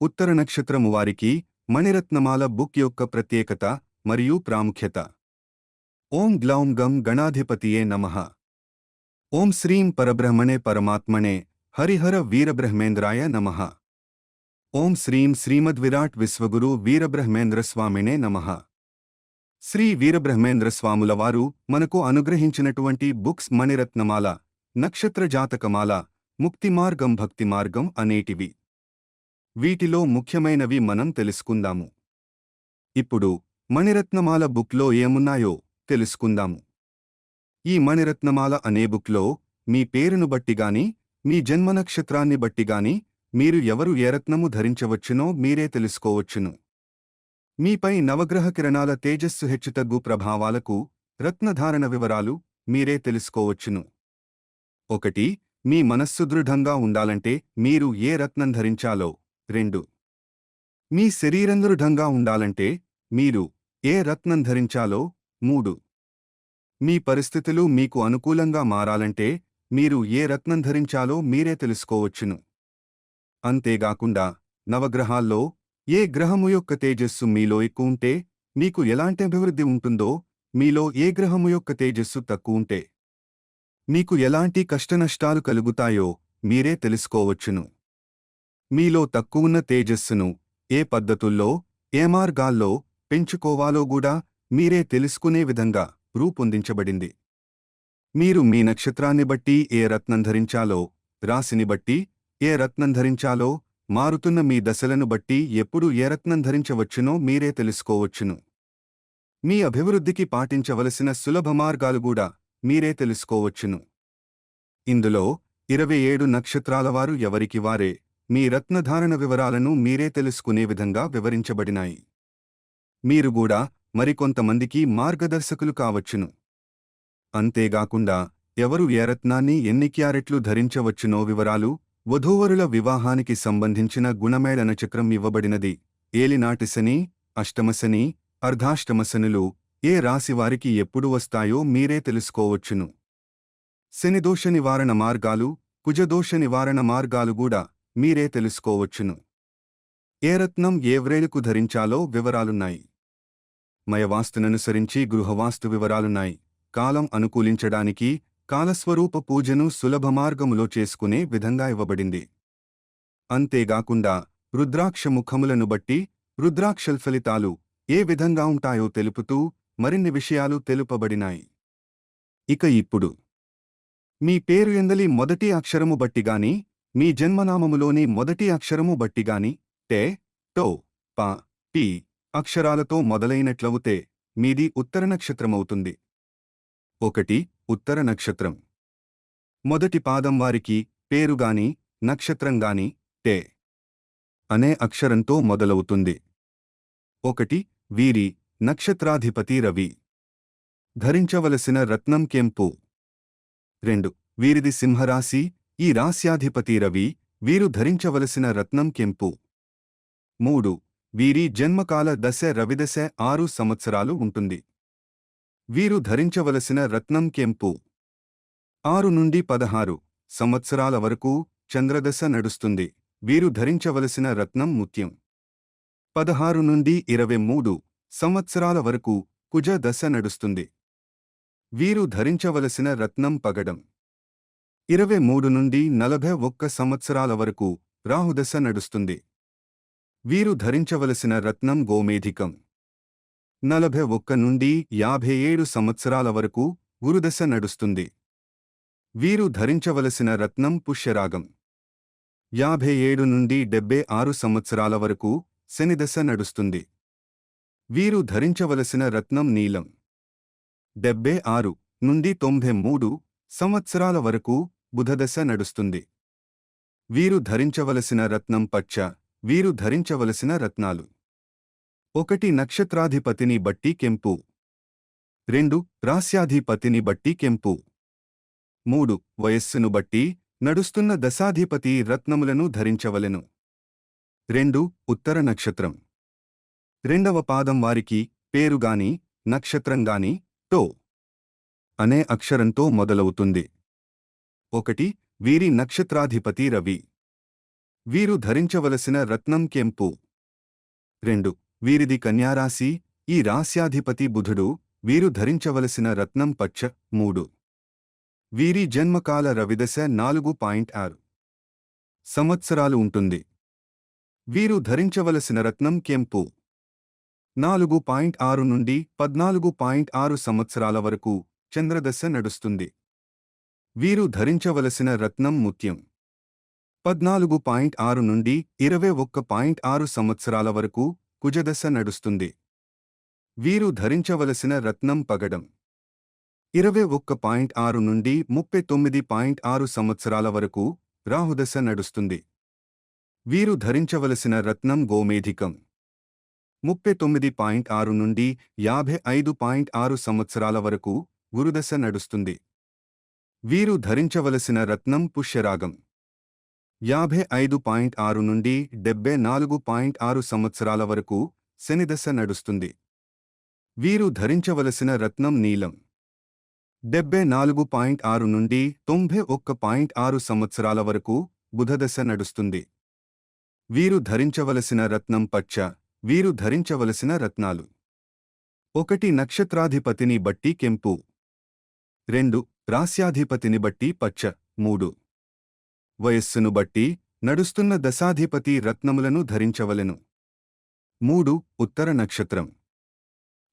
ఉత్తర నక్షత్రము వారికి మణిరత్నమాల బుక్ యొక్క ప్రత్యేకత మరియు ప్రాముఖ్యత ఓం గ్లౌం గం గణాధిపతియే నమః ఓం శ్రీం పరబ్రహ్మణే పరమాత్మనే హరిహర వీరబ్రహ్మేంద్రాయ నమః ఓం శ్రీం శ్రీమద్విరాట్ విశ్వగురు వీరబ్రహ్మేంద్ర స్వామినే నమః శ్రీ వీరబ్రహ్మేంద్ర స్వాముల వారు మనకు అనుగ్రహించినటువంటి బుక్స్ మణిరత్నమాల నక్షత్ర జాతకమాల ముక్తి మార్గం భక్తి మార్గం అనేటివి వీటిలో ముఖ్యమైనవి మనం తెలుసుకుందాము. ఇప్పుడు మణిరత్నమాల బుక్లో ఏమున్నాయో తెలుసుకుందాము. ఈ మణిరత్నమాల అనే బుక్లో మీ పేరును బట్టిగాని మీ జన్మ నక్షత్రాన్ని బట్టిగాని మీరు ఎవరు ఏ రత్నము ధరించవచ్చునో మీరే తెలుసుకోవచ్చును. మీపై నవగ్రహ కిరణాల తేజస్సు హెచ్చుతగ్గు ప్రభావాలకు రత్నధారణ వివరాలు మీరే తెలుసుకోవచ్చును. ఒకటి మీ మనస్సు దృఢంగా ఉండాలంటే మీరు ఏ రత్నం ధరించాలో. రెండు. మీ శరీరందృఢంగా ఉండాలంటే మీరు ఏ రత్నం ధరించాలో మూడు. మీ పరిస్థితులు మీకు అనుకూలంగా మారాలంటే మీరు ఏ రత్నం ధరించాలో మీరే తెలుసుకోవచ్చును. అంతేగాకుండా నవగ్రహాల్లో ఏ గ్రహము యొక్క తేజస్సు మీలో ఎక్కువ ఉంటే మీకు ఎలాంటి అభివృద్ధి ఉంటుందో మీలో ఏ గ్రహము యొక్క తేజస్సు తక్కువ ఉంటే మీకు ఎలాంటి కష్టనష్టాలు కలుగుతాయో మీరే తెలుసుకోవచ్చును. మీలో తక్కువున్న తేజస్సును ఏ పద్ధతుల్లో ఏ మార్గాల్లో పెంచుకోవాలో కూడా మీరే తెలుసుకునే విధంగా రూపొందించబడింది. మీరు మీ నక్షత్రాన్ని బట్టి ఏ రత్నం ధరించాలో రాశిని బట్టి ఏ రత్నం ధరించాలో మారుతున్న మీ దశలను బట్టి ఎప్పుడు ఏ రత్నం ధరించవచ్చునో మీరే తెలుసుకోవచ్చును. మీ అభివృద్ధికి పాటించవలసిన సులభ మార్గాలు కూడా మీరే తెలుసుకోవచ్చును. ఇందులో ఇరవై ఏడు నక్షత్రాలవారు ఎవరికి వారే? మీ రత్నధారణ వివరాలను మీరే తెలుసుకునే విధంగా వివరించబడినాయి. మీరు కూడా మరికొంతమందికి మార్గదర్శకులు కావచ్చును. అంతేగాకుండా ఎవరు ఏ రత్నాన్ని ఎన్ని క్యారెట్లు ధరించవచ్చునో వివరాలు వధూవరుల వివాహానికి సంబంధించిన గుణమేళన చక్రం ఇవ్వబడినది. ఏలినాటి శని అష్టమశని అర్ధాష్టమశనులు ఏ రాశివారికి ఎప్పుడు వస్తాయో మీరే తెలుసుకోవచ్చును. శనిదోష నివారణ మార్గాలు కుజదోష నివారణ మార్గాలు కూడా మీరే తెలుసుకోవచ్చును. ఏ రత్నం ఏ వ్రేలుకు ధరించాలో వివరాలున్నాయి. మయవాస్తుననుసరించి గృహవాస్తు వివరాలున్నాయి. కాలం అనుకూలించడానికి కాలస్వరూప పూజను సులభ మార్గములో చేసుకునే విధంగా ఇవ్వబడింది. అంతేగాకుండా రుద్రాక్ష ముఖములను బట్టి రుద్రాక్షల్ ఫలితాలు ఏ విధంగా ఉంటాయో తెలుపుతూ మరిన్ని విషయాలు తెలుపబడినాయి. ఇక ఇప్పుడు మీ పేరు ఎందలి మొదటి అక్షరము బట్టిగాని మీ జన్మనామములోని మొదటి అక్షరము బట్టిగాని టే టో ప పి అక్షరాలతో మొదలైనట్లవుతే మీది ఉత్తర నక్షత్రమవుతుంది. ఒకటి ఉత్తర నక్షత్రం. మొదటి పాదం వారికి పేరుగాని నక్షత్రంగాని టే అనే అక్షరంతో మొదలవుతుంది. ఒకటి వీరి నక్షత్రాధిపతి రవి. ధరించవలసిన రత్నం కెంపు. రెండు వీరిది సింహరాశి ఈ రాశ్యాధిపతి రవి వీరు ధరించవలసిన రత్నం కెంపు. మూడు. వీరి జన్మకాల దశ రవిదశ ఆరు సంవత్సరాలు ఉంటుంది. వీరు ధరించవలసిన రత్నం కెంపు. ఆరు నుండి పదహారు సంవత్సరాల వరకు చంద్రదశ నడుస్తుంది. వీరు ధరించవలసిన రత్నం ముత్యం పదహారు నుండి ఇరవై మూడు సంవత్సరాల వరకు కుజ దశ నడుస్తుంది. వీరు ధరించవలసిన రత్నం పగడం. ఇరవై మూడు నుండి నలభై ఒక్క సంవత్సరాల వరకు రాహుదశ నడుస్తుంది. వీరు ధరించవలసిన రత్నం గోమేధికం. నలభై ఒక్క నుండి యాభై ఏడు సంవత్సరాల వరకు గురుదశ నడుస్తుంది. వీరు ధరించవలసిన రత్నం పుష్యరాగం. యాభై ఏడు నుండి డెబ్బై ఆరు సంవత్సరాల వరకు శనిదశ నడుస్తుంది. వీరు ధరించవలసిన రత్నం నీలం. డెబ్బై ఆరు నుండి తొంభై మూడు సంవత్సరాల వరకు బుధదశ నడుస్తుంది. వీరు ధరించవలసిన రత్నం పచ్చ వీరు ధరించవలసిన రత్నాలు. ఒకటి నక్షత్రాధిపతిని బట్టి కెంపు. రెండు రాస్యాధిపతిని బట్టి కెంపు. మూడు వయస్సును బట్టి నడుస్తున్న దశాధిపతి రత్నములను ధరించవలెను. రెండు ఉత్తర నక్షత్రం. రెండవ పాదం వారికి పేరుగాని నక్షత్రంగాని టో అనే అక్షరంతో మొదలవుతుంది. ఒకటి వీరి నక్షత్రాధిపతి రవి. వీరు ధరించవలసిన రత్నం కెంపు. రెండు వీరిది కన్యారాశి ఈ రాస్యాధిపతి బుధుడు వీరు ధరించవలసిన రత్నం పచ్చ మూడు. వీరి జన్మకాల రవిదశ నాలుగు పాయింట్ ఆరు. సంవత్సరాలు ఉంటుంది. వీరు ధరించవలసిన రత్నం కెంపు. నాలుగు పాయింట్ ఆరు నుండి పద్నాలుగు పాయింట్ ఆరు సంవత్సరాల వరకు చంద్రదశ నడుస్తుంది. వీరు ధరించవలసిన రత్నం ముత్యం. పద్నాలుగు పాయింట్ ఆరు నుండి ఇరవై ఒక్క పాయింట్ ఆరు సంవత్సరాల వరకు కుజదశ నడుస్తుంది. వీరు ధరించవలసిన రత్నం పగడం. ఇరవై ఒక్క పాయింట్ ఆరు నుండి ముప్పై తొమ్మిది పాయింట్ ఆరు సంవత్సరాల వరకు రాహుదశ నడుస్తుంది. వీరు ధరించవలసిన రత్నం గోమేధికం. ముప్పై తొమ్మిది పాయింట్ ఆరు నుండి యాభై ఐదు పాయింట్ ఆరు సంవత్సరాల వరకు గురుదశ నడుస్తుంది. వీరు ధరించవలసిన రత్నం పుష్యరాగం. యాభై ఐదు పాయింట్ ఆరు నుండి డెబ్బై నాలుగు పాయింట్ ఆరు సంవత్సరాల వరకు శనిదశ నడుస్తుంది. వీరు ధరించవలసిన రత్నం నీలం. డెబ్బై నాలుగు పాయింట్ ఆరు నుండి తొంభై ఒక్క పాయింట్ ఆరు సంవత్సరాల వరకు బుధదశ నడుస్తుంది. వీరు ధరించవలసిన రత్నం పచ్చ వీరు ధరించవలసిన రత్నాలు. ఒకటి నక్షత్రాధిపతిని బట్టి కెంపు. రెండు రాస్యాధిపతిని బట్టి పచ్చ మూడు. వయస్సును బట్టి నడుస్తున్న దశాధిపతి రత్నములను ధరించవలెను. మూడు. ఉత్తర నక్షత్రం.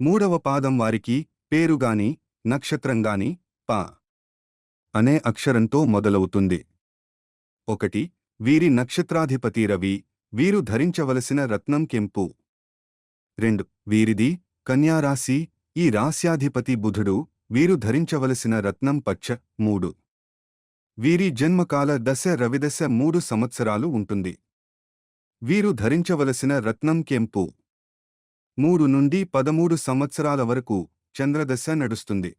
మూడవ పాదం వారికి పేరుగాని నక్షత్రంగాని పా. అనే అక్షరంతో మొదలవుతుంది. ఒకటి. వీరి నక్షత్రాధిపతి రవి వీరు ధరించవలసిన రత్నం కెంపు. రెండు. వీరిది కన్యారాశి ఈ రాస్యాధిపతి బుధుడు వీరు ధరించవలసిన రత్నం పచ్చ మూడు. వీరి జన్మకాల దశ రవిదశ మూడు సంవత్సరాలు ఉంటుంది. వీరు ధరించవలసిన రత్నం కెంపు. మూడు నుండి పదమూడు సంవత్సరాల వరకు చంద్రదశ నడుస్తుంది.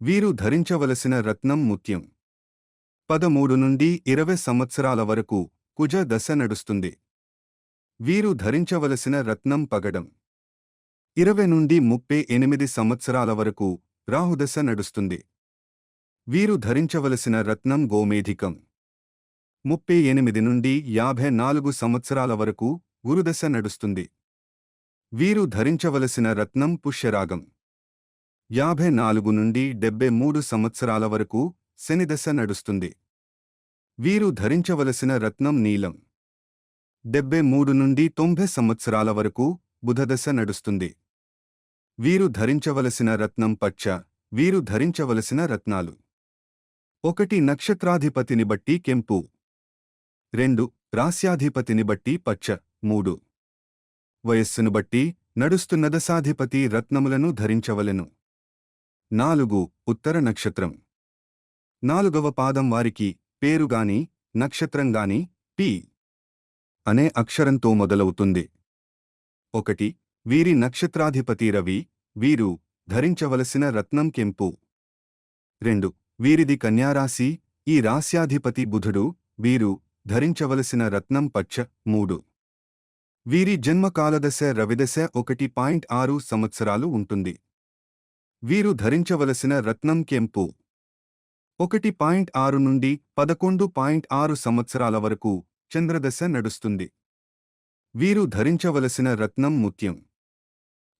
వీరు ధరించవలసిన రత్నం ముత్యం పదమూడు నుండి ఇరవై సంవత్సరాల వరకు కుజ దశ నడుస్తుంది. వీరు ధరించవలసిన రత్నం పగడం. ఇరవై నుండి ముప్పై ఎనిమిది సంవత్సరాల వరకు రాహుదశ నడుస్తుంది. వీరు ధరించవలసిన రత్నం గోమేధికం. ముప్పై ఎనిమిది నుండి యాభై నాలుగు సంవత్సరాల వరకు గురుదశ నడుస్తుంది. వీరు ధరించవలసిన రత్నం పుష్యరాగం. యాభై నాలుగు నుండి డెబ్బై మూడు సంవత్సరాల వరకు శనిదశ నడుస్తుంది. వీరు ధరించవలసిన రత్నం నీలం. డెబ్బై మూడు నుండి తొంభై సంవత్సరాల వరకు బుధదశ నడుస్తుంది. వీరు ధరించవలసిన రత్నం పచ్చ వీరు ధరించవలసిన రత్నాలు. ఒకటి నక్షత్రాధిపతిని బట్టి కెంపు. రెండు రాస్యాధిపతిని బట్టి పచ్చ మూడు వయస్సును బట్టి నడుస్తున్న దశాధిపతి రత్నములను ధరించవలెను. నాలుగు ఉత్తర నక్షత్రం. నాలుగవ పాదం వారికి పేరుగాని నక్షత్రంగాని పి. అనే అక్షరంతో మొదలవుతుంది. ఒకటి వీరి నక్షత్రాధిపతి రవి వీరు ధరించవలసిన రత్నం కెంపు. రెండు. వీరిది కన్యారాశి ఈ రాస్యాధిపతి బుధుడు వీరు ధరించవలసిన రత్నం పచ్చ మూడు. వీరి జన్మకాలదశ రవిదశ ఒకటి పాయింట్ ఆరు సంవత్సరాలు ఉంటుంది. వీరు ధరించవలసిన రత్నం కెంపు. ఒకటి పాయింట్ ఆరు నుండి పదకొండు పాయింట్ ఆరు సంవత్సరాల వరకు చంద్రదశ నడుస్తుంది. వీరు ధరించవలసిన రత్నం ముత్యం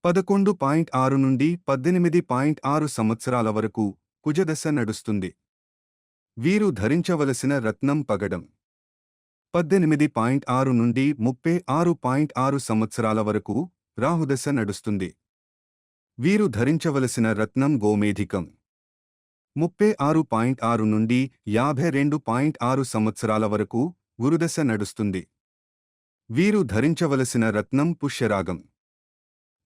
పదకొండు పాయింట్ ఆరు నుండి పద్దెనిమిది పాయింట్ ఆరు సంవత్సరాల వరకు కుజదశ నడుస్తుంది. వీరు ధరించవలసిన రత్నం పగడం. పద్దెనిమిది పాయింట్ ఆరు నుండి ముప్పై ఆరు పాయింట్ ఆరు సంవత్సరాల వరకు రాహుదశ నడుస్తుంది. వీరు ధరించవలసిన రత్నం గోమేధికం. ముప్పై ఆరు పాయింట్ ఆరు నుండి యాభై రెండు పాయింట్ ఆరు సంవత్సరాల వరకు గురుదశ నడుస్తుంది. వీరు ధరించవలసిన రత్నం పుష్యరాగం.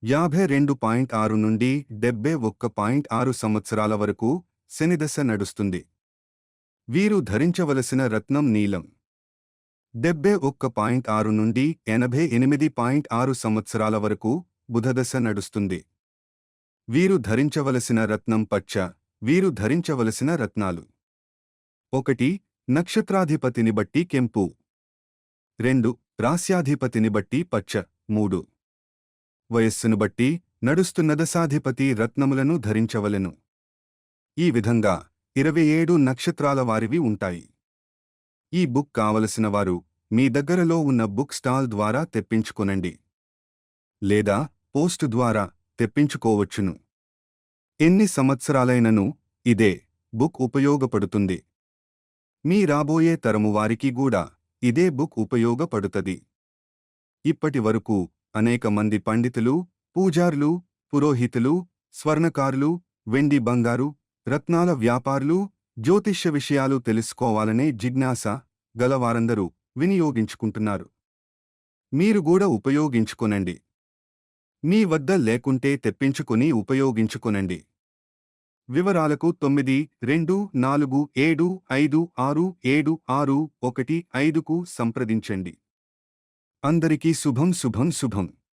యాభై రెండు పాయింట్ ఆరు నుండి డెబ్బై ఒక్క పాయింట్ ఆరు సంవత్సరాల వరకు శనిదశ నడుస్తుంది. వీరు ధరించవలసిన రత్నం నీలం. డెబ్బై ఒక్క పాయింట్ ఆరు నుండి ఎనభై ఎనిమిది పాయింట్ ఆరు సంవత్సరాల వరకు బుధదశ నడుస్తుంది. వీరు ధరించవలసిన రత్నం పచ్చ. వీరు ధరించవలసిన రత్నాలు. ఒకటి నక్షత్రాధిపతిని బట్టి కెంపు. రెండు రాస్యాధిపతిని బట్టి పచ్చ. మూడు వయస్సును బట్టి నడుస్తున్న దశాధిపతి రత్నములను ధరించవలెను. ఈ విధంగా ఇరవై ఏడు నక్షత్రాల వారివి ఉంటాయి. ఈ బుక్ కావలసిన వారు మీ దగ్గరలో ఉన్న బుక్ స్టాల్ ద్వారా తెప్పించుకొనండి. లేదా పోస్ట్ ద్వారా తెప్పించుకోవచ్చును. ఎన్ని సంవత్సరాలైనను ఇదే బుక్ ఉపయోగపడుతుంది. మీ రాబోయే తరము వారికి కూడా ఇదే బుక్ ఉపయోగపడుతది. ఇప్పటి వరకు అనేక మంది పండితులు పూజారులు పురోహితులు స్వర్ణకారులు వెండి బంగారు రత్నాల వ్యాపారులు జ్యోతిష్య విషయాలు తెలుసుకోవాలనే జిజ్ఞాస గలవారందరూ వినియోగించుకుంటున్నారు. మీరు కూడా ఉపయోగించుకొనండి. మీ వద్ద లేకుంటే తెప్పించుకుని ఉపయోగించుకొనండి. వివరాలకు తొమ్మిది రెండు నాలుగు ఏడు ఐదు ఆరు ఏడు ఆరు ఒకటి ఐదుకు సంప్రదించండి. అందరికీ శుభం శుభం శుభం.